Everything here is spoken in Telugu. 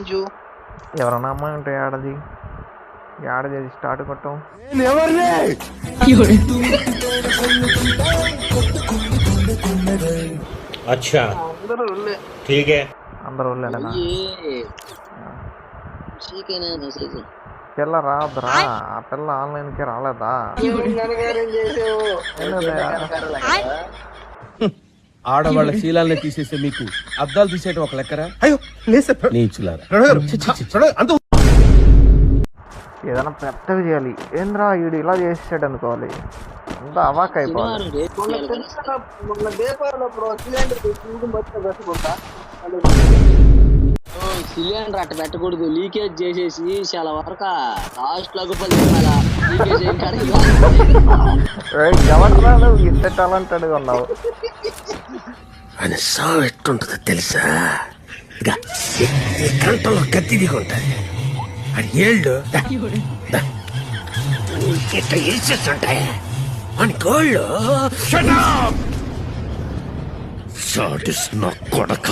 చూపించు ఎవరన్నా అమ్మాయి ఉంటే ఆడది ఆడది అది స్టార్ట్ కొట్టం अच्छा అందరూ ఉల్లే. ठीक है అందరు వెళ్ళాడనా చీకైనా మెసేజ్ పిల్ల రాదురా ఆ పిల్ల ఆన్లైన్కి రాలేదా కనకారం చేసావు ఎందుకయ్యా? ఆడవాళ్ళ శీలాల్ని తీసేసే మీకు అద్దాలు తీసేయడం ఒక లెక్కరా అయ్యో లేదు సార్ నీచులారా ఏదైనా పెద్దగా చేయాలి ఏంద్రా వీడు ఇలా చేసాడు అనుకోవాలి. అంతా అవాక్ అయిపోవాలి. సిలిండర్ అట్ట పెట్టకూడదు. లీకేజ్ చేసేసి చాలా వరకు లాస్ట్లో నువ్వు ఇంత టాలెంటెడ్ ఉన్నావు. ఆయన సావు ఎట్టుంటుందో తెలుసా? ఈ కంటలో కత్తి దిగి ఉంటుంది. అది ఏళ్ళు. ఇట్లా ఇచ్చేస్తుంటాయి అని గోళ్ళు సాటిస్ నా కొడక.